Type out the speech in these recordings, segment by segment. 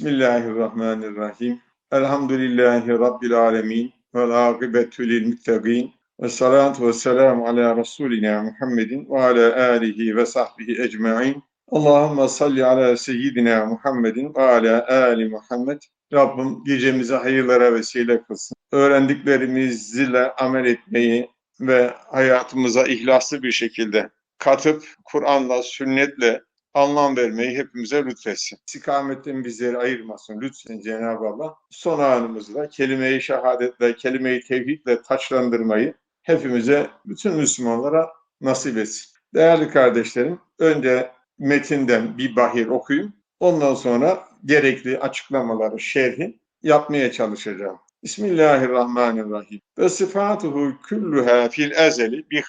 Bismillahirrahmanirrahim. Elhamdülillahi Rabbil alemin. Vel akıbetü lil muttaqin. Ve salatu ve selamu ala Resulina Muhammedin ve ala alihi ve sahbihi ecma'in. Allahümme salli ala seyyidina Muhammedin ve ala ali Muhammed. Rabbim gecemizi hayırlara vesile kılsın. Öğrendiklerimizle amel etmeyi ve hayatımıza ihlaslı bir şekilde katıp Kur'an'la, sünnetle anlam vermeyi hepimize lütfetsin. İstikametten bizleri ayırmasın lütfen Cenab-ı Allah. Son anımızda kelime-i şehadetle, kelime-i tevhidle taçlandırmayı hepimize, bütün Müslümanlara nasip etsin. Değerli kardeşlerim, önce metinden bir bahir okuyayım. Ondan sonra gerekli açıklamaları, şerhi yapmaya çalışacağım. Bismillahirrahmanirrahim. Ve sıfatuhu kulluha fil ezeli bi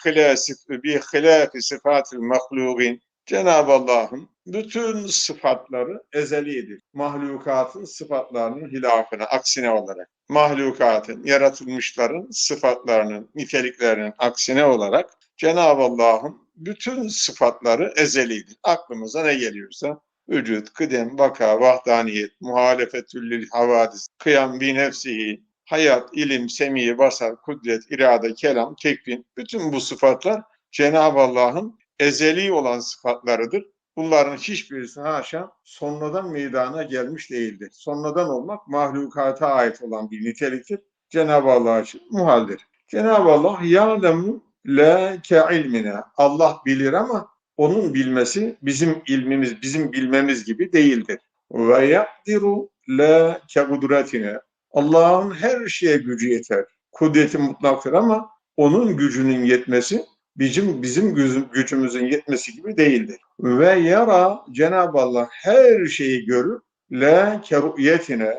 hilâfi sıfatil mahlûgin Cenab-ı Allah'ın bütün sıfatları ezelidir. Mahlukatın sıfatlarının hilafına, aksine olarak. Mahlukatın, yaratılmışların sıfatlarının, niteliklerinin aksine olarak Cenab-ı Allah'ın bütün sıfatları ezelidir. Aklımıza ne geliyorsa vücut, kıdem, vaka, vahdaniyet, muhalefetüllil havadis, kıyam bi nefsihi, hayat, ilim, semiye, basar, kudret, irade, kelam, tekvin, bütün bu sıfatlar Cenab-ı Allah'ın ezeli olan sıfatlarıdır. Bunların hiçbirisi haşa sonradan meydana gelmiş değildir. Sonradan olmak mahlukata ait olan bir niteliktir. Cenab-ı Allah için muhaldir. Cenab-ı Allah ya'lemu la ke ilmine. Allah bilir ama onun bilmesi bizim ilmimiz, bizim bilmemiz gibi değildir. Ve yaqdiru la ke kudretine. Allah'ın her şeye gücü yeter. Kudreti mutlaktır ama onun gücünün yetmesi bizim bizim gücümüzün yetmesi gibi değildir. Ve yara Cenab-ı Allah her şeyi görür. La keruyetine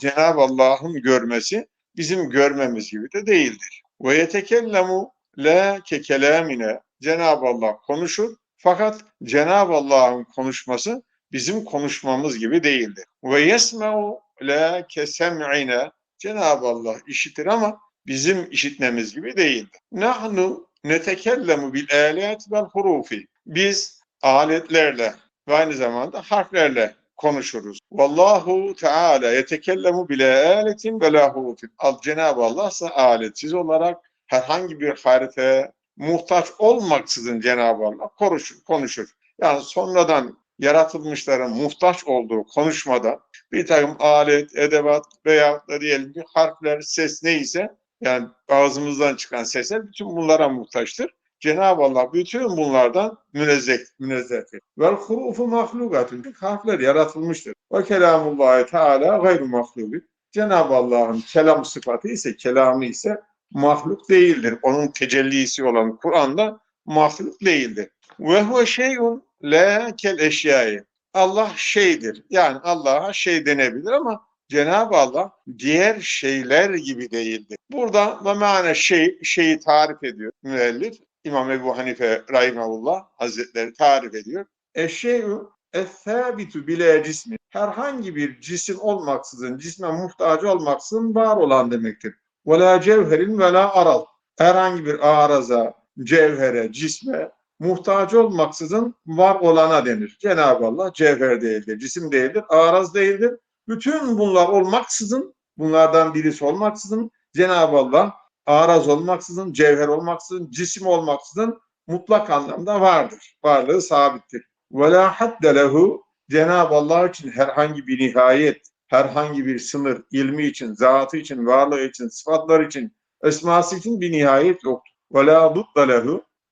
Cenab-ı Allah'ın görmesi bizim görmemiz gibi de değildir. Ve yetekellemu la kekelamine Cenab-ı Allah konuşur fakat Cenab-ı Allah'ın konuşması bizim konuşmamız gibi değildir. Ve yesmeu la kesem'ine Cenab-ı Allah işitir ama bizim işitmemiz gibi değildir. Nahnu netekellemu bil alet vel hurufi. Biz aletlerle ve aynı zamanda harflerle konuşuruz. Vallahu Teala yetekellemu bile aletin ve la hurufin. Cenab-ı Allah ise aletsiz olarak herhangi bir haritaya muhtaç olmaksızın Cenab-ı Allah konuşur. konuşur. Yani sonradan yaratılmışların muhtaç olduğu konuşmada bir takım alet, edevat veya da diyelim ki harfler, ses neyse yani ağzımızdan çıkan sesler bütün bunlara muhtaçtır. Cenab-ı Allah bütün bunlardan münezzeh, münezzehtir. Vel hurufu mahlukatun. Harfler yaratılmıştır. Ve kelamullahi teala gayru mahlubin. Cenab-ı Allah'ın kelam sıfatı ise, kelamı ise mahluk değildir. Onun tecellisi olan Kur'an'da mahluk değildir. Ve huve şeyun la kel eşyayı. Allah şeydir. Yani Allah'a şey denebilir ama Cenab-ı Allah diğer şeyler gibi değildir. Burada ve mane şey, şeyi tarif ediyor müellif. İmam Ebu Hanife Rahimahullah Hazretleri tarif ediyor. Eşşeyu es-sabitu bile cismi. Herhangi bir cisim olmaksızın, cisme muhtaç olmaksızın var olan demektir. Ve la cevherin ve la aral. Herhangi bir araza, cevhere, cisme muhtaç olmaksızın var olana denir. Cenab-ı Allah cevher değildir, cisim değildir, araz değildir. Bütün bunlar olmaksızın, bunlardan birisi olmaksızın Cenab-ı Allah araz olmaksızın, cevher olmaksızın, cisim olmaksızın mutlak anlamda vardır. Varlığı sabittir. Ve la hadde Cenab-ı Allah için herhangi bir nihayet, herhangi bir sınır, ilmi için, zatı için, varlığı için, sıfatlar için, esması için bir nihayet yoktur. Ve la dutta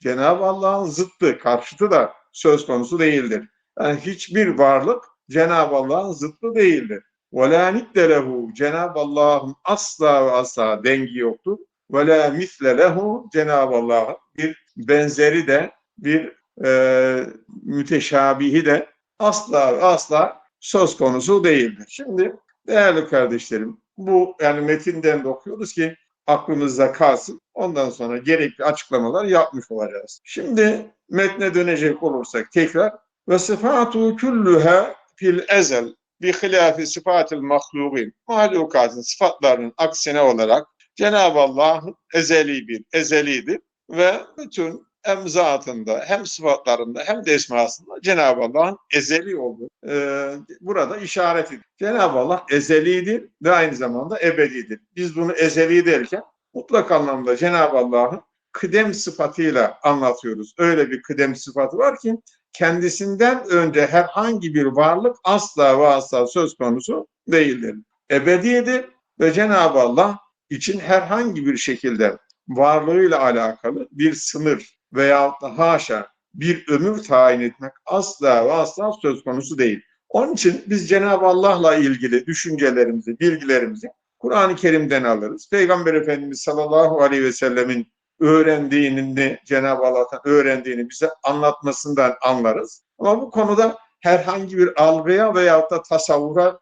Cenab-ı Allah'ın zıttı, karşıtı da söz konusu değildir. Yani hiçbir varlık Cenab-ı Allah'ın zıttı değildir. وَلَا نِدَّ لَهُ Cenab-ı Allah'ın asla ve asla dengi yoktur. وَلَا مِثْلَ لَهُ Cenab-ı Allah'ın bir benzeri de bir e, müteşabihi de asla ve asla söz konusu değildir. Şimdi değerli kardeşlerim bu yani metinden de okuyoruz ki aklımızda kalsın. Ondan sonra gerekli açıklamalar yapmış olacağız. Şimdi metne dönecek olursak tekrar ve sıfatu kulluha fil ezel bi hilafi sıfatil mahlubin mahlukatın sıfatlarının aksine olarak Cenab-ı Allah ezeli bir ezelidir ve bütün hem zatında hem sıfatlarında hem de esmasında Cenab-ı Allah'ın ezeli olduğu e, burada işaret ediyor. Cenab-ı Allah ezelidir ve aynı zamanda ebedidir. Biz bunu ezeli derken mutlak anlamda Cenab-ı Allah'ın kıdem sıfatıyla anlatıyoruz. Öyle bir kıdem sıfatı var ki kendisinden önce herhangi bir varlık asla ve asla söz konusu değildir. Ebediyedir ve Cenab-ı Allah için herhangi bir şekilde varlığıyla alakalı bir sınır veya da haşa bir ömür tayin etmek asla ve asla söz konusu değil. Onun için biz Cenab-ı Allah'la ilgili düşüncelerimizi, bilgilerimizi Kur'an-ı Kerim'den alırız. Peygamber Efendimiz sallallahu aleyhi ve sellemin öğrendiğini, Cenab-ı Allah'tan öğrendiğini bize anlatmasından anlarız. Ama bu konuda herhangi bir algıya veya da tasavvura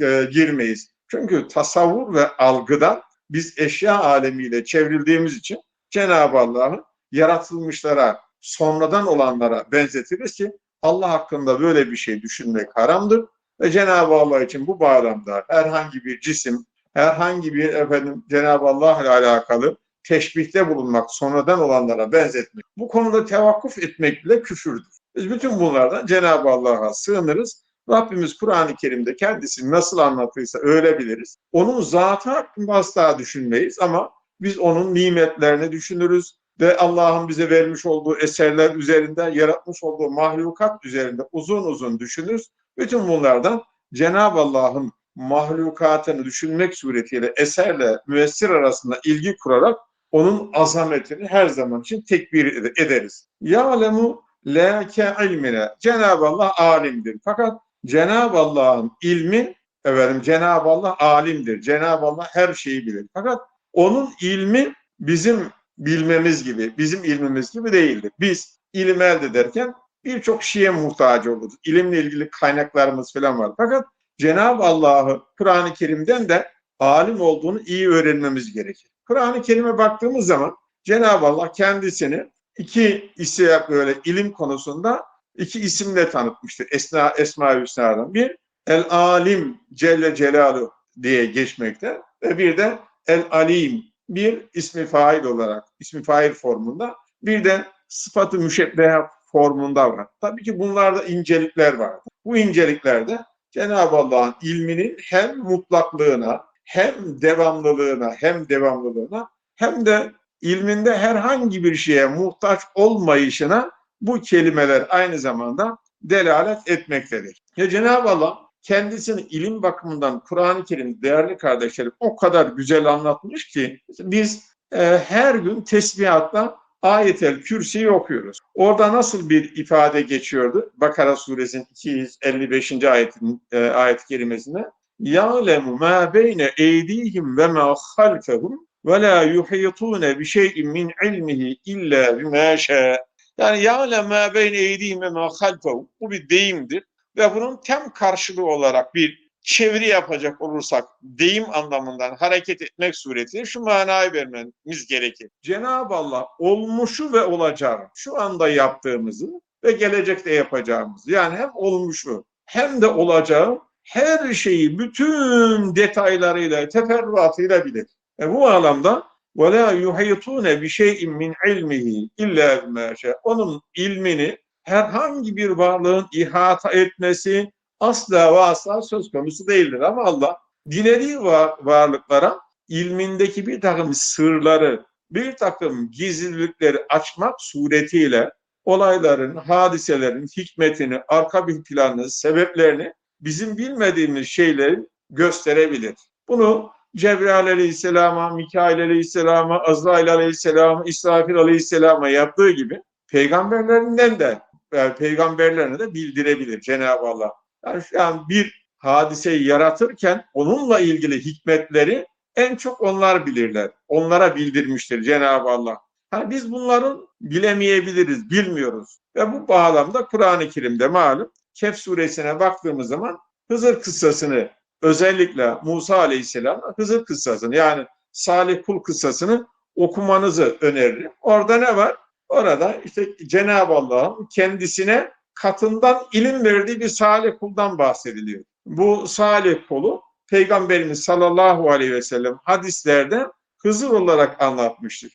e, girmeyiz. Çünkü tasavvur ve algıdan biz eşya alemiyle çevrildiğimiz için Cenab-ı Allah'ın yaratılmışlara, sonradan olanlara benzetiriz ki Allah hakkında böyle bir şey düşünmek haramdır ve Cenab-ı Allah için bu bağlamda herhangi bir cisim, herhangi bir efendim Cenab-ı Allah ile alakalı teşbihte bulunmak, sonradan olanlara benzetmek, bu konuda tevakkuf etmek bile küfürdür. Biz bütün bunlardan Cenab-ı Allah'a sığınırız. Rabbimiz Kur'an-ı Kerim'de kendisini nasıl anlattıysa öyle biliriz. Onun zatı hakkında asla düşünmeyiz ama biz onun nimetlerini düşünürüz ve Allah'ın bize vermiş olduğu eserler üzerinde, yaratmış olduğu mahlukat üzerinde uzun uzun düşünürüz. Bütün bunlardan Cenab-ı Allah'ın mahlukatını düşünmek suretiyle eserle müessir arasında ilgi kurarak onun azametini her zaman için tekbir ederiz. Ya'lemu la ke ilmine. Cenab-ı Allah alimdir. Fakat Cenab-ı Allah'ın ilmi efendim Cenab-ı Allah alimdir. Cenab-ı Allah her şeyi bilir. Fakat onun ilmi bizim bilmemiz gibi, bizim ilmimiz gibi değildir. Biz ilim elde ederken birçok şeye muhtaç oluruz. İlimle ilgili kaynaklarımız falan var. Fakat Cenab-ı Allah'ı Kur'an-ı Kerim'den de alim olduğunu iyi öğrenmemiz gerekir. Kur'an-ı Kerim'e baktığımız zaman Cenab-ı Allah kendisini iki isim böyle ilim konusunda iki isimle tanıtmıştır. Esna, Esma-i Hüsna'dan. Bir El Alim Celle Celaluhu diye geçmekte ve bir de El Alim bir ismi fail olarak ismi fail formunda bir de sıfatı müşebbehe formunda var. Tabii ki bunlarda incelikler var. Bu inceliklerde Cenab-ı Allah'ın ilminin hem mutlaklığına hem devamlılığına hem devamlılığına hem de ilminde herhangi bir şeye muhtaç olmayışına bu kelimeler aynı zamanda delalet etmektedir. Ya Cenab-ı Allah kendisini ilim bakımından Kur'an-ı Kerim değerli kardeşlerim o kadar güzel anlatmış ki biz e, her gün tesbihatla ayetel kürsiyi okuyoruz. Orada nasıl bir ifade geçiyordu? Bakara suresinin 255. ayetin e, ayet kelimesinde ya'lemu ma beyne eydihim ve ma halfehum ve la yuhitune bi şey'in min ilmihi illa bima şa. Yani ya'lemu ma beyne eydihim ve ma halfehum. Bu bir deyimdir ve bunun tem karşılığı olarak bir çeviri yapacak olursak deyim anlamından hareket etmek suretiyle şu manayı vermemiz gerekir. Cenab-ı Allah olmuşu ve olacağı şu anda yaptığımızı ve gelecekte yapacağımızı yani hem olmuşu hem de olacağı her şeyi bütün detaylarıyla, teferruatıyla bilir. E bu anlamda وَلَا يُحِيطُونَ بِشَيْءٍ مِنْ عِلْمِهِ اِلَّا بِمَا Onun ilmini herhangi bir varlığın ihata etmesi asla ve asla söz konusu değildir. Ama Allah dilediği varlıklara ilmindeki bir takım sırları, bir takım gizlilikleri açmak suretiyle olayların, hadiselerin hikmetini, arka bir planını, sebeplerini bizim bilmediğimiz şeyleri gösterebilir. Bunu Cebrail Aleyhisselam'a, Mikail Aleyhisselam'a, Azrail Aleyhisselam'a, İsrafil Aleyhisselam'a yaptığı gibi peygamberlerinden de yani peygamberlerine de bildirebilir Cenab-ı Allah. Yani şu an bir hadiseyi yaratırken onunla ilgili hikmetleri en çok onlar bilirler. Onlara bildirmiştir Cenab-ı Allah. Yani biz bunların bilemeyebiliriz, bilmiyoruz. Ve bu bağlamda Kur'an-ı Kerim'de malum Kehf suresine baktığımız zaman Hızır kıssasını özellikle Musa Aleyhisselam'la Hızır kıssasını yani Salih kul kıssasını okumanızı öneririm. Orada ne var? Orada işte Cenab-ı Allah'ın kendisine katından ilim verdiği bir salih kuldan bahsediliyor. Bu salih kulu Peygamberimiz sallallahu aleyhi ve sellem hadislerde Hızır olarak anlatmıştır.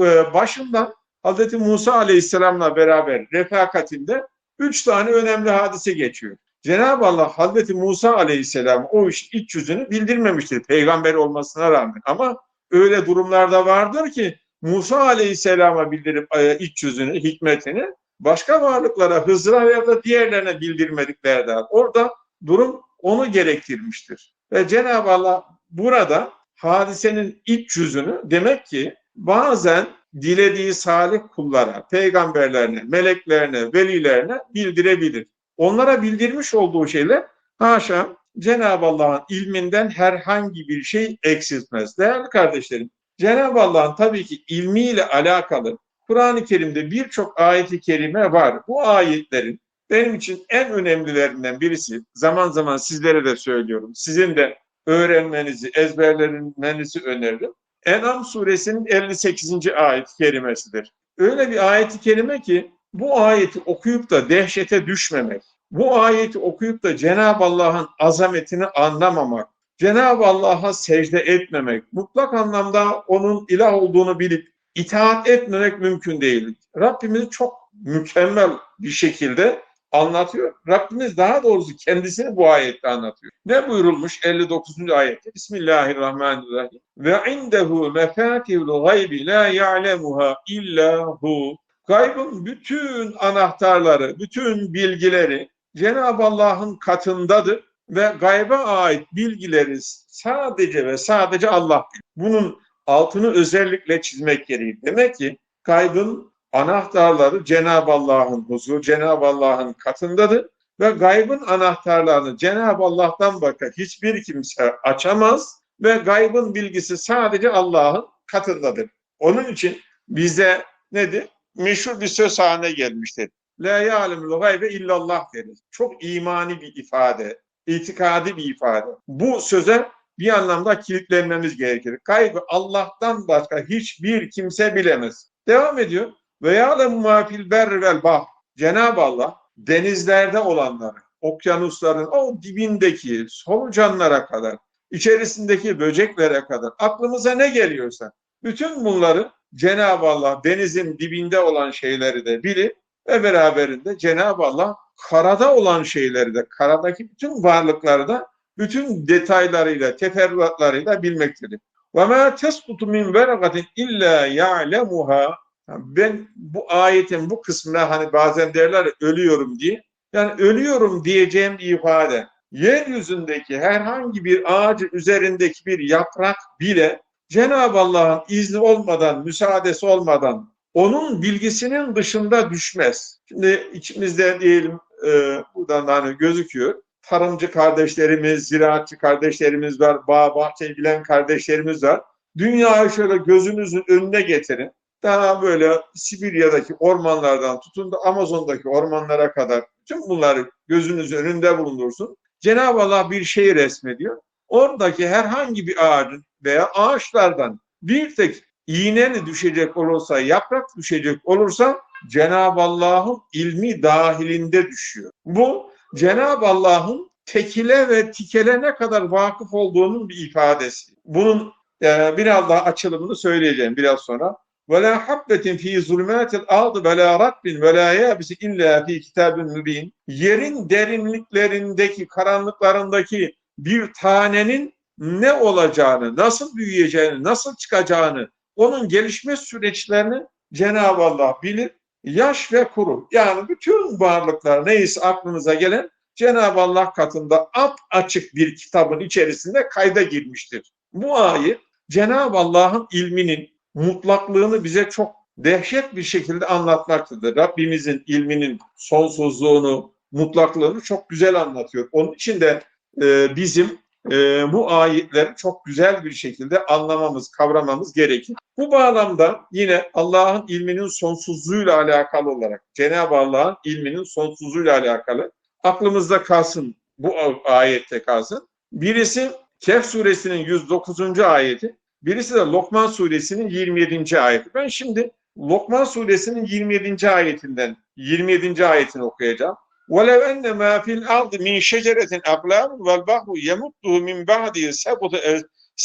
E, başından Hazreti Musa Aleyhisselam'la beraber refakatinde üç tane önemli hadise geçiyor. Cenab-ı Allah Hazreti Musa Aleyhisselam o iş iç yüzünü bildirmemiştir peygamber olmasına rağmen. Ama öyle durumlarda vardır ki Musa Aleyhisselam'a bildirip e, iç yüzünü, hikmetini başka varlıklara, Hızır'a ya da diğerlerine bildirmedikleri var. Orada durum onu gerektirmiştir. Ve Cenab-ı Allah burada hadisenin iç yüzünü demek ki bazen dilediği salih kullara, peygamberlerine, meleklerine, velilerine bildirebilir. Onlara bildirmiş olduğu şeyler haşa Cenab-ı Allah'ın ilminden herhangi bir şey eksiltmez. Değerli kardeşlerim, Cenab-ı Allah'ın tabii ki ilmiyle alakalı Kur'an-ı Kerim'de birçok ayeti kerime var. Bu ayetlerin benim için en önemlilerinden birisi, zaman zaman sizlere de söylüyorum, sizin de öğrenmenizi, ezberlemenizi öneririm. En'am suresinin 58. ayet-i kerimesidir. Öyle bir ayet-i kerime ki bu ayeti okuyup da dehşete düşmemek, bu ayeti okuyup da Cenab-ı Allah'ın azametini anlamamak, Cenab-ı Allah'a secde etmemek, mutlak anlamda onun ilah olduğunu bilip itaat etmemek mümkün değil. Rabbimiz çok mükemmel bir şekilde anlatıyor. Rabbimiz daha doğrusu kendisini bu ayette anlatıyor. Ne buyurulmuş 59. ayette? Bismillahirrahmanirrahim. Ve indehu mefatihul gaybi la ya'lemuha illa hu. Gaybın bütün anahtarları, bütün bilgileri Cenab-ı Allah'ın katındadır ve gayba ait bilgileri sadece ve sadece Allah. Bunun altını özellikle çizmek gereği. Demek ki gaybın anahtarları Cenab-ı Allah'ın huzuru, Cenab-ı Allah'ın katındadır ve gaybın anahtarlarını Cenab-ı Allah'tan başka hiçbir kimse açamaz ve gaybın bilgisi sadece Allah'ın katındadır. Onun için bize nedir? Meşhur bir söz haline gelmiştir. La ya'lemul gaybe illallah deriz. Çok imani bir ifade, itikadi bir ifade. Bu söze bir anlamda kilitlenmemiz gerekir. Gaybı Allah'tan başka hiçbir kimse bilemez. Devam ediyor. Ve ya'lemu ma fil berri vel bahr. Cenab-ı Allah denizlerde olanları, okyanusların o dibindeki solucanlara kadar, içerisindeki böceklere kadar aklımıza ne geliyorsa bütün bunları Cenab-ı Allah denizin dibinde olan şeyleri de bilir ve beraberinde Cenab-ı Allah karada olan şeyleri de, karadaki bütün varlıkları da bütün detaylarıyla, teferruatlarıyla bilmektedir. Ma tesqutu min veragatin illa ya'lemuha. Ben bu ayetin bu kısmına hani bazen derler ölüyorum diye. Yani ölüyorum diyeceğim bir ifade. Yeryüzündeki herhangi bir ağacı üzerindeki bir yaprak bile Cenab-ı Allah'ın izni olmadan, müsaadesi olmadan onun bilgisinin dışında düşmez. Şimdi içimizde diyelim e, buradan hani gözüküyor. Tarımcı kardeşlerimiz, ziraatçı kardeşlerimiz var, bağ bahçe bilen kardeşlerimiz var. Dünyayı şöyle gözünüzün önüne getirin. Daha böyle Sibirya'daki ormanlardan tutun da Amazon'daki ormanlara kadar tüm bunları gözünüzün önünde bulundursun. Cenab-ı Allah bir şey resmediyor. Oradaki herhangi bir ağacın veya ağaçlardan bir tek iğne düşecek olursa, yaprak düşecek olursa Cenab-ı Allah'ın ilmi dahilinde düşüyor. Bu Cenab-ı Allah'ın tekile ve tikele ne kadar vakıf olduğunun bir ifadesi. Bunun e, biraz daha açılımını söyleyeceğim biraz sonra ve la habbetin fi zulmatil ard ve la ratbin ve la yabisi illa fi kitabin mübin. Yerin derinliklerindeki, karanlıklarındaki bir tanenin ne olacağını, nasıl büyüyeceğini, nasıl çıkacağını, onun gelişme süreçlerini Cenab-ı Allah bilir. Yaş ve kuru yani bütün varlıklar neyse aklınıza gelen Cenab-ı Allah katında ap açık bir kitabın içerisinde kayda girmiştir. Bu ayet Cenab-ı Allah'ın ilminin mutlaklığını bize çok dehşet bir şekilde anlatmaktadır. Rabbimizin ilminin sonsuzluğunu, mutlaklığını çok güzel anlatıyor. Onun için de e, bizim e, bu ayetleri çok güzel bir şekilde anlamamız, kavramamız gerekir. Bu bağlamda yine Allah'ın ilminin sonsuzluğuyla alakalı olarak, Cenab-ı Allah'ın ilminin sonsuzluğuyla alakalı aklımızda kalsın, bu ayette kalsın. Birisi Kehf suresinin 109. ayeti, birisi de Lokman suresinin 27. ayeti. Ben şimdi Lokman suresinin 27. ayetinden 27. ayetini okuyacağım. وَلَوْ اَنَّ مَا فِي الْاَرْضِ مِنْ شَجَرَةٍ اَقْلَامٌ وَالْبَحْرُ يَمُدُّهُ مِنْ بَعْدِهِ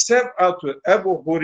سَبْعَةُ اَبُهُرٍ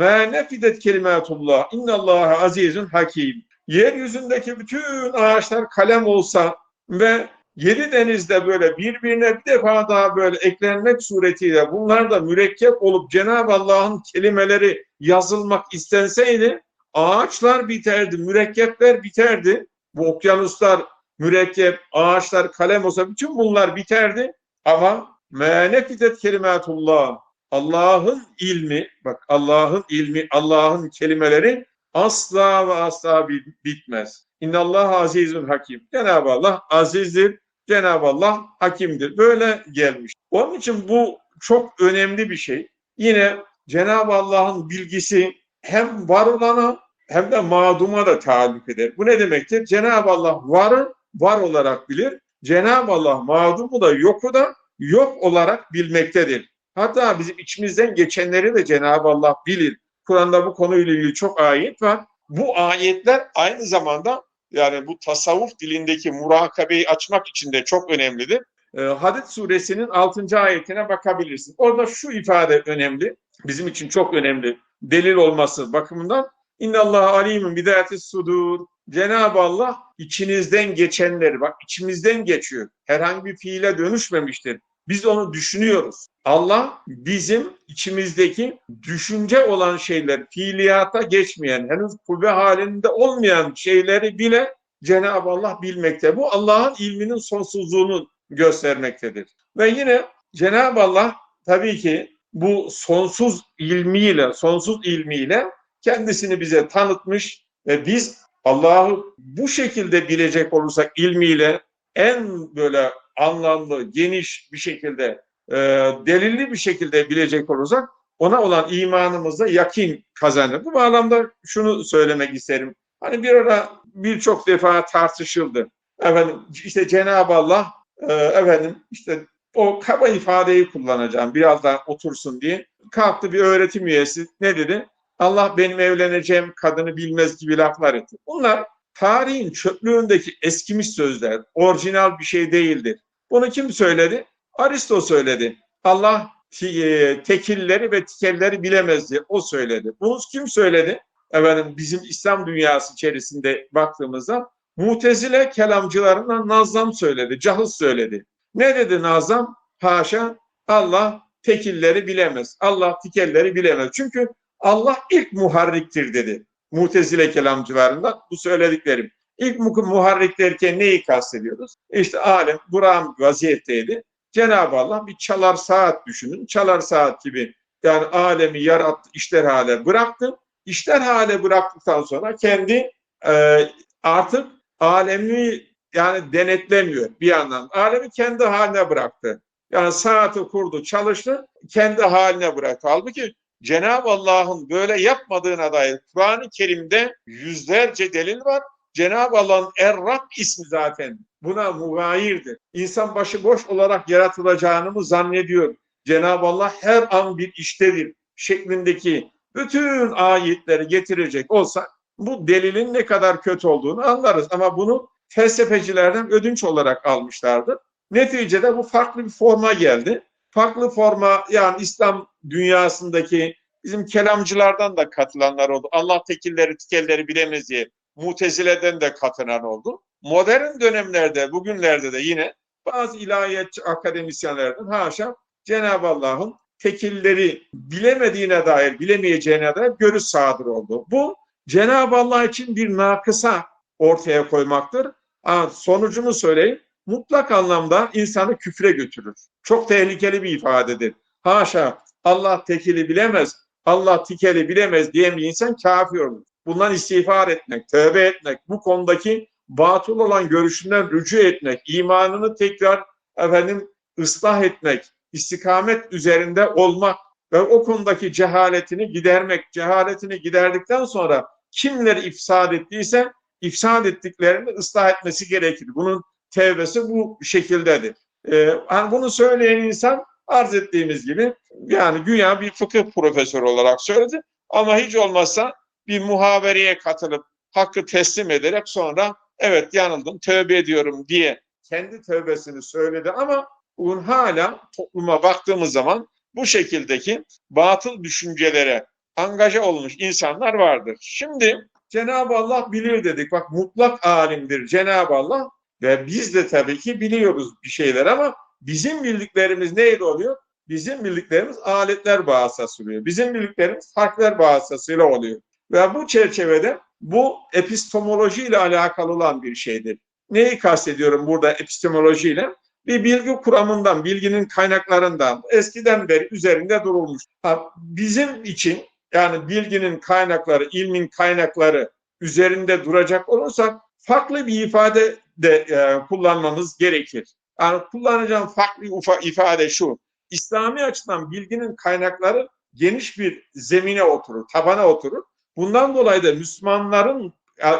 مَا نَفِدَتْ كَلِمَاتُ İnna اللّٰهَ azizun hakim. Yeryüzündeki bütün ağaçlar kalem olsa ve yedi denizde böyle birbirine bir defa daha böyle eklenmek suretiyle bunlar da mürekkep olup Cenab-ı Allah'ın kelimeleri yazılmak istenseydi ağaçlar biterdi, mürekkepler biterdi. Bu okyanuslar mürekkep, ağaçlar kalem olsa bütün bunlar biterdi. Ama menefidet kelimatullah Allah'ın ilmi, bak Allah'ın ilmi, Allah'ın kelimeleri asla ve asla bitmez. İnnallah azizun hakim. Cenab-ı Allah azizdir, Cenab-ı Allah hakimdir. Böyle gelmiş. Onun için bu çok önemli bir şey. Yine Cenab-ı Allah'ın bilgisi hem var olana hem de mağduma da taalluk eder. Bu ne demektir? Cenab-ı Allah varı var olarak bilir. Cenab-ı Allah mağdumu da yoku da yok olarak bilmektedir. Hatta bizim içimizden geçenleri de Cenab-ı Allah bilir. Kur'an'da bu konuyla ilgili çok ayet var. Bu ayetler aynı zamanda yani bu tasavvuf dilindeki murakabeyi açmak için de çok önemlidir. Ee, Hadid suresinin 6. ayetine bakabilirsin. Orada şu ifade önemli. Bizim için çok önemli. Delil olması bakımından. İnnallah alimun bidatis sudur. Cenab-ı Allah içinizden geçenleri, bak içimizden geçiyor. Herhangi bir fiile dönüşmemiştir. Biz onu düşünüyoruz. Allah bizim içimizdeki düşünce olan şeyler, fiiliyata geçmeyen, henüz kuvve halinde olmayan şeyleri bile Cenab-ı Allah bilmekte. Bu Allah'ın ilminin sonsuzluğunu göstermektedir. Ve yine Cenab-ı Allah tabii ki bu sonsuz ilmiyle, sonsuz ilmiyle kendisini bize tanıtmış ve biz Allah'ı bu şekilde bilecek olursak ilmiyle en böyle anlamlı, geniş bir şekilde, e, delilli bir şekilde bilecek olursak ona olan imanımızda yakin kazanır. Bu bağlamda şunu söylemek isterim. Hani bir ara birçok defa tartışıldı. Efendim işte Cenab-ı Allah e, efendim işte o kaba ifadeyi kullanacağım biraz daha otursun diye. Kalktı bir öğretim üyesi ne dedi? Allah benim evleneceğim kadını bilmez gibi laflar etti. Bunlar tarihin çöplüğündeki eskimiş sözler, orijinal bir şey değildir. Bunu kim söyledi? Aristo söyledi. Allah e, tekilleri ve tikelleri bilemez diye o söyledi. Bunu kim söyledi? Efendim bizim İslam dünyası içerisinde baktığımızda Mutezile kelamcılarından Nazlam söyledi, Cahız söyledi. Ne dedi Nazlam? Haşa Allah tekilleri bilemez. Allah tikelleri bilemez. Çünkü Allah ilk muharriktir dedi. Mutezile kelamcılarından bu söylediklerim. İlk muharrik derken neyi kastediyoruz? İşte alem buram vaziyetteydi. Cenab-ı Allah bir çalar saat düşünün. Çalar saat gibi yani alemi yarattı, işler hale bıraktı. İşler hale bıraktıktan sonra kendi e, artık alemi yani denetlemiyor bir yandan. Alemi kendi haline bıraktı. Yani saati kurdu, çalıştı, kendi haline bıraktı. Halbuki Cenab-ı Allah'ın böyle yapmadığına dair Kur'an-ı Kerim'de yüzlerce delil var. Cenab-ı Allah'ın Er-Rab ismi zaten buna mugayirdir. İnsan başıboş olarak yaratılacağını mı zannediyor? Cenab-ı Allah her an bir iştedir şeklindeki bütün ayetleri getirecek olsa bu delilin ne kadar kötü olduğunu anlarız. Ama bunu felsefecilerden ödünç olarak almışlardı. Neticede bu farklı bir forma geldi. Farklı forma yani İslam dünyasındaki bizim kelamcılardan da katılanlar oldu. Allah tekilleri tikelleri bilemez diye Mutezile'den de katılan oldu. Modern dönemlerde, bugünlerde de yine bazı ilahiyatçı akademisyenlerden haşa Cenab-ı Allah'ın tekilleri bilemediğine dair, bilemeyeceğine dair görüş sadır oldu. Bu Cenab-ı Allah için bir nakısa ortaya koymaktır. Ha, sonucunu söyleyeyim. Mutlak anlamda insanı küfre götürür. Çok tehlikeli bir ifadedir. Haşa Allah tekili bilemez, Allah tikeli bilemez diyen bir insan kafir olur. Bundan istiğfar etmek, tövbe etmek, bu konudaki batıl olan görüşünden rücu etmek, imanını tekrar efendim ıslah etmek, istikamet üzerinde olmak ve o konudaki cehaletini gidermek, cehaletini giderdikten sonra kimleri ifsad ettiyse ifsad ettiklerini ıslah etmesi gerekir. Bunun tevbesi bu şekildedir. Ee, hani bunu söyleyen insan arz ettiğimiz gibi yani güya bir fıkıh profesörü olarak söyledi ama hiç olmazsa bir muhabereye katılıp hakkı teslim ederek sonra evet yanıldım tövbe ediyorum diye kendi tövbesini söyledi ama bugün hala topluma baktığımız zaman bu şekildeki batıl düşüncelere angaja olmuş insanlar vardır. Şimdi Cenab-ı Allah bilir dedik. Bak mutlak alimdir Cenab-ı Allah ve biz de tabii ki biliyoruz bir şeyler ama bizim bildiklerimiz neyle oluyor? Bizim bildiklerimiz aletler vasıtasıyla oluyor. Bizim bildiklerimiz harfler vasıtasıyla oluyor. Ve bu çerçevede bu epistemoloji ile alakalı olan bir şeydir. Neyi kastediyorum burada epistemolojiyle? Bir bilgi kuramından, bilginin kaynaklarından eskiden beri üzerinde durulmuş. Bizim için yani bilginin kaynakları, ilmin kaynakları üzerinde duracak olursak farklı bir ifade de e, kullanmamız gerekir. Yani kullanacağım farklı ifade şu. İslami açıdan bilginin kaynakları geniş bir zemine oturur, tabana oturur. Bundan dolayı da Müslümanların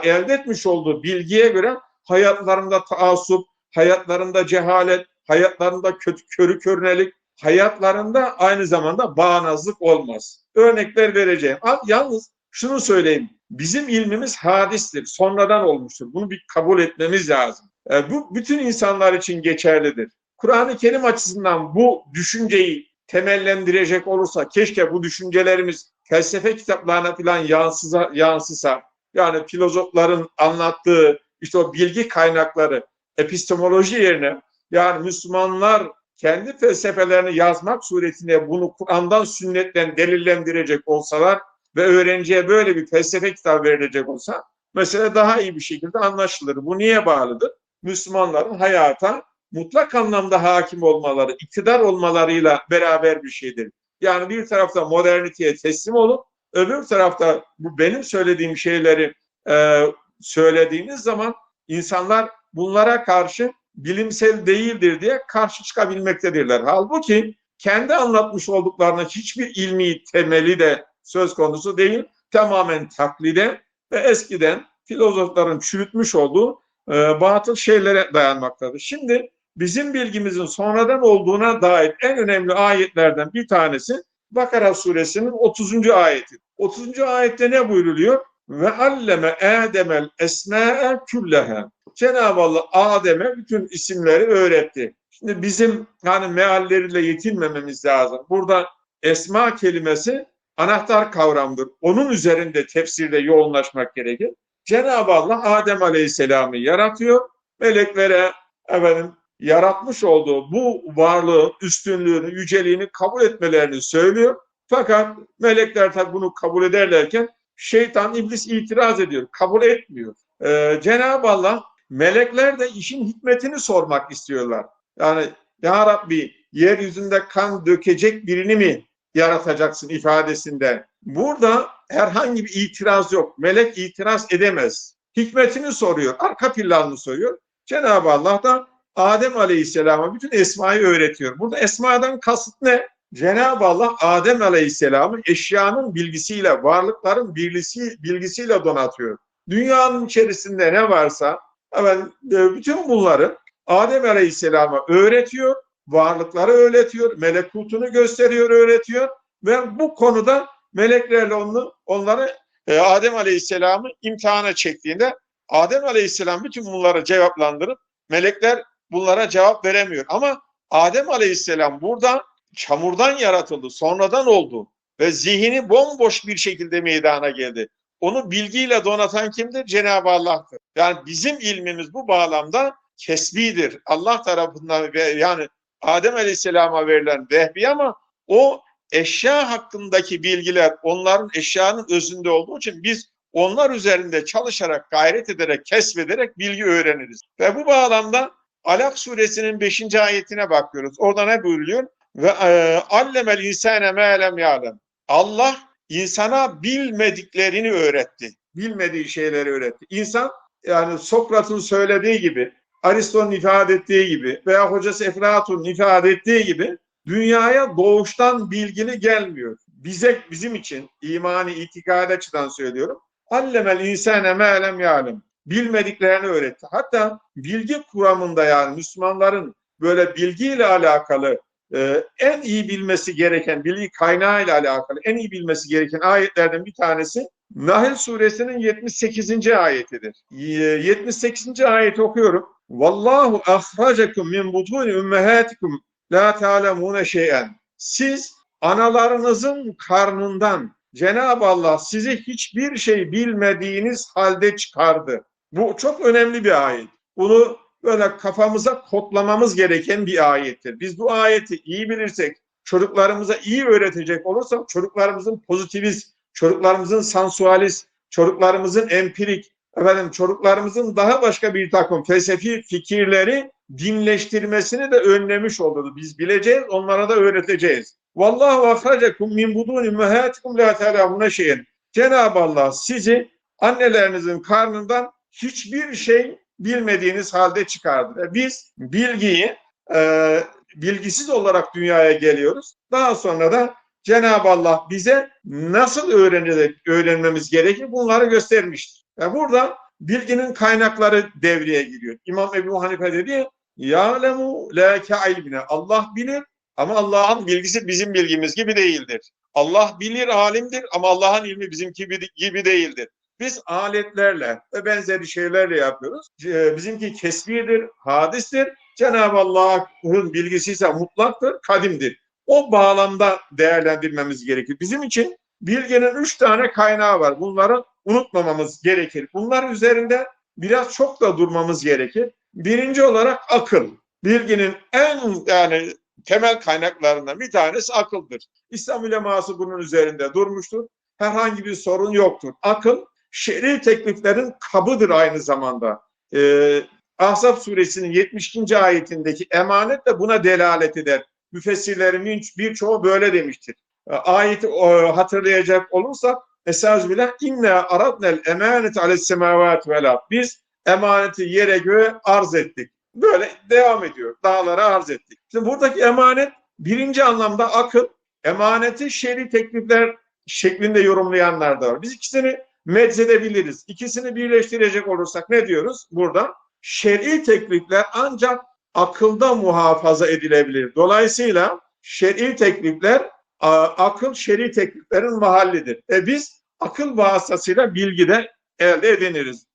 elde etmiş olduğu bilgiye göre hayatlarında taassup, hayatlarında cehalet, hayatlarında kötü körü körünelik, hayatlarında aynı zamanda bağnazlık olmaz. Örnekler vereceğim. Yalnız şunu söyleyeyim. Bizim ilmimiz hadistir, sonradan olmuştur. Bunu bir kabul etmemiz lazım. E, bu bütün insanlar için geçerlidir. Kur'an-ı Kerim açısından bu düşünceyi temellendirecek olursa keşke bu düşüncelerimiz felsefe kitaplarına falan yansıza, yansısa yani filozofların anlattığı işte o bilgi kaynakları epistemoloji yerine yani Müslümanlar kendi felsefelerini yazmak suretiyle bunu Kur'an'dan sünnetten delillendirecek olsalar ve öğrenciye böyle bir felsefe kitabı verilecek olsa mesele daha iyi bir şekilde anlaşılır. Bu niye bağlıdır? Müslümanların hayata mutlak anlamda hakim olmaları, iktidar olmalarıyla beraber bir şeydir. Yani bir tarafta moderniteye teslim olup öbür tarafta bu benim söylediğim şeyleri e, söylediğiniz zaman insanlar bunlara karşı bilimsel değildir diye karşı çıkabilmektedirler. Halbuki kendi anlatmış olduklarına hiçbir ilmi temeli de söz konusu değil. Tamamen taklide ve eskiden filozofların çürütmüş olduğu e, batıl şeylere dayanmaktadır. Şimdi bizim bilgimizin sonradan olduğuna dair en önemli ayetlerden bir tanesi Bakara suresinin 30. ayeti. 30. ayette ne buyruluyor? Ve alleme Adem'el esma'e külleha. Cenab-ı Allah Adem'e bütün isimleri öğretti. Şimdi bizim hani mealleriyle yetinmememiz lazım. Burada esma kelimesi anahtar kavramdır. Onun üzerinde tefsirde yoğunlaşmak gerekir. Cenab-ı Allah Adem Aleyhisselam'ı yaratıyor. Meleklere efendim yaratmış olduğu bu varlığın üstünlüğünü, yüceliğini kabul etmelerini söylüyor. Fakat melekler tabi bunu kabul ederlerken şeytan, iblis itiraz ediyor, kabul etmiyor. Ee, Cenab-ı Allah melekler de işin hikmetini sormak istiyorlar. Yani Ya Rabbi yeryüzünde kan dökecek birini mi yaratacaksın ifadesinde. Burada herhangi bir itiraz yok. Melek itiraz edemez. Hikmetini soruyor, arka planını soruyor. Cenab-ı Allah da Adem Aleyhisselam'a bütün esmayı öğretiyor. Burada esmadan kasıt ne? Cenab-ı Allah Adem Aleyhisselam'ı eşyanın bilgisiyle, varlıkların bilgisi, bilgisiyle donatıyor. Dünyanın içerisinde ne varsa hemen e, bütün bunları Adem Aleyhisselam'a öğretiyor, varlıkları öğretiyor, melekutunu gösteriyor, öğretiyor ve bu konuda meleklerle onu, onları e, Adem Aleyhisselam'ı imtihana çektiğinde Adem Aleyhisselam bütün bunları cevaplandırıp melekler bunlara cevap veremiyor. Ama Adem Aleyhisselam burada çamurdan yaratıldı, sonradan oldu ve zihni bomboş bir şekilde meydana geldi. Onu bilgiyle donatan kimdir? Cenab-ı Allah'tır. Yani bizim ilmimiz bu bağlamda kesbidir. Allah tarafından yani Adem Aleyhisselam'a verilen vehbi ama o eşya hakkındaki bilgiler onların eşyanın özünde olduğu için biz onlar üzerinde çalışarak, gayret ederek, kesbederek bilgi öğreniriz. Ve bu bağlamda Alak suresinin 5. ayetine bakıyoruz. Orada ne buyuruyor? Ve e, allemel insane me'lem ya'lem. Allah insana bilmediklerini öğretti. Bilmediği şeyleri öğretti. İnsan yani Sokrat'ın söylediği gibi, Aristo'nun ifade ettiği gibi veya hocası Eflatun'un ifade ettiği gibi dünyaya doğuştan bilgini gelmiyor. Bize bizim için imani itikadi açıdan söylüyorum. Allemel insane me'lem ya'lem bilmediklerini öğretti. Hatta bilgi kuramında yani Müslümanların böyle bilgiyle alakalı e, en iyi bilmesi gereken, bilgi kaynağı ile alakalı en iyi bilmesi gereken ayetlerden bir tanesi Nahl suresinin 78. ayetidir. 78. ayeti okuyorum. Vallahu ahracakum min butuni ümmehatikum la ta'lemune şey'en. Siz analarınızın karnından Cenab-ı Allah sizi hiçbir şey bilmediğiniz halde çıkardı. Bu çok önemli bir ayet. Bunu böyle kafamıza kodlamamız gereken bir ayettir. Biz bu ayeti iyi bilirsek, çocuklarımıza iyi öğretecek olursak, çocuklarımızın pozitivist, çocuklarımızın sansualist, çocuklarımızın empirik, efendim çocuklarımızın daha başka bir takım felsefi fikirleri dinleştirmesini de önlemiş olurdu. Biz bileceğiz, onlara da öğreteceğiz. Vallahu ahracekum min buduni ummahatikum la ta'lamuna şeyen. Cenab-ı Allah sizi annelerinizin karnından hiçbir şey bilmediğiniz halde çıkardı. Biz bilgiyi e, bilgisiz olarak dünyaya geliyoruz. Daha sonra da Cenab-ı Allah bize nasıl öğrenecek, öğrenmemiz gerekir bunları göstermiştir. Ve burada bilginin kaynakları devreye giriyor. İmam Ebu Hanife dedi ya, ya'lemu la ilmine. Allah bilir ama Allah'ın bilgisi bizim bilgimiz gibi değildir. Allah bilir, alimdir ama Allah'ın ilmi bizimki gibi değildir. Biz aletlerle ve benzeri şeylerle yapıyoruz. Bizimki kesbidir, hadistir. Cenab-ı Allah'ın bilgisi ise mutlaktır, kadimdir. O bağlamda değerlendirmemiz gerekir. Bizim için bilginin üç tane kaynağı var. Bunları unutmamamız gerekir. Bunlar üzerinde biraz çok da durmamız gerekir. Birinci olarak akıl. Bilginin en yani temel kaynaklarından bir tanesi akıldır. İslam uleması bunun üzerinde durmuştur. Herhangi bir sorun yoktur. Akıl şer'i tekliflerin kabıdır aynı zamanda. Ee, Ahzab suresinin 72. ayetindeki emanet de buna delalet eder. Müfessirlerin birçoğu böyle demiştir. Ee, ayeti e, hatırlayacak olursak Estağfirullah inna aradnel emanet ales semavat vel Biz emaneti yere göğe arz ettik. Böyle devam ediyor. Dağlara arz ettik. Şimdi buradaki emanet birinci anlamda akıl, emaneti şer'i teklifler şeklinde yorumlayanlar da var. Biz ikisini medzedebiliriz. İkisini birleştirecek olursak ne diyoruz burada? Şer'i teklifler ancak akılda muhafaza edilebilir. Dolayısıyla şer'i teklifler akıl şer'i tekliflerin mahallidir. E biz akıl vasıtasıyla bilgi de elde ediniriz.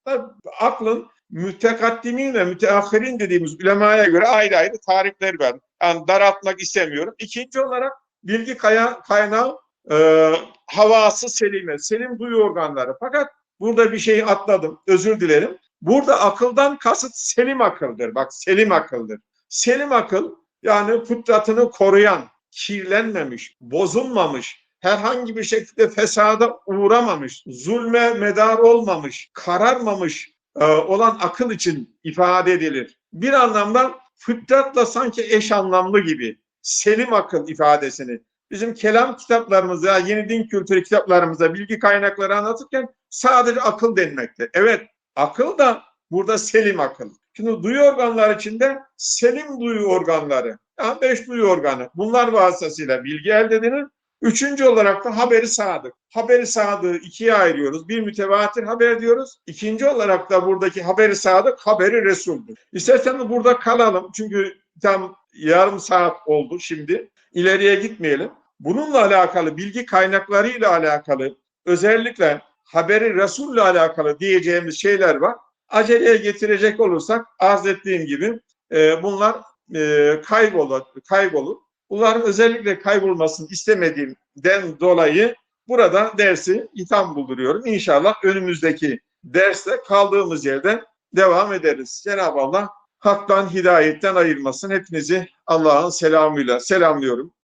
Aklın mütekaddimin ve müteahhirin dediğimiz ulemaya göre ayrı ayrı tarifler var. Yani daraltmak istemiyorum. İkinci olarak bilgi kaya, kaynağı e, havası selime, selim duyu organları. Fakat burada bir şeyi atladım, özür dilerim. Burada akıldan kasıt selim akıldır. Bak selim akıldır. Selim akıl yani fıtratını koruyan, kirlenmemiş, bozulmamış, herhangi bir şekilde fesada uğramamış, zulme medar olmamış, kararmamış e, olan akıl için ifade edilir. Bir anlamda fıtratla sanki eş anlamlı gibi selim akıl ifadesini bizim kelam kitaplarımızda, yeni din kültürü kitaplarımızda bilgi kaynakları anlatırken sadece akıl denmekte. Evet, akıl da burada selim akıl. Şimdi duyu organları içinde selim duyu organları, yani beş duyu organı. Bunlar vasıtasıyla bilgi elde edilir. Üçüncü olarak da haberi sadık. Haberi sadığı ikiye ayırıyoruz. Bir mütevatir haber diyoruz. İkinci olarak da buradaki haberi sadık, haberi Resul'dür. İsterseniz burada kalalım. Çünkü tam yarım saat oldu şimdi. İleriye gitmeyelim. Bununla alakalı bilgi kaynaklarıyla alakalı özellikle haberi Resul'le alakalı diyeceğimiz şeyler var. Aceleye getirecek olursak arz ettiğim gibi e, bunlar e, kaybolur, kaybolur. Bunların özellikle kaybolmasını istemediğimden dolayı burada dersi itham bulduruyorum. İnşallah önümüzdeki derste kaldığımız yerden devam ederiz. Cenab-ı Allah haktan, hidayetten ayırmasın. Hepinizi Allah'ın selamıyla selamlıyorum.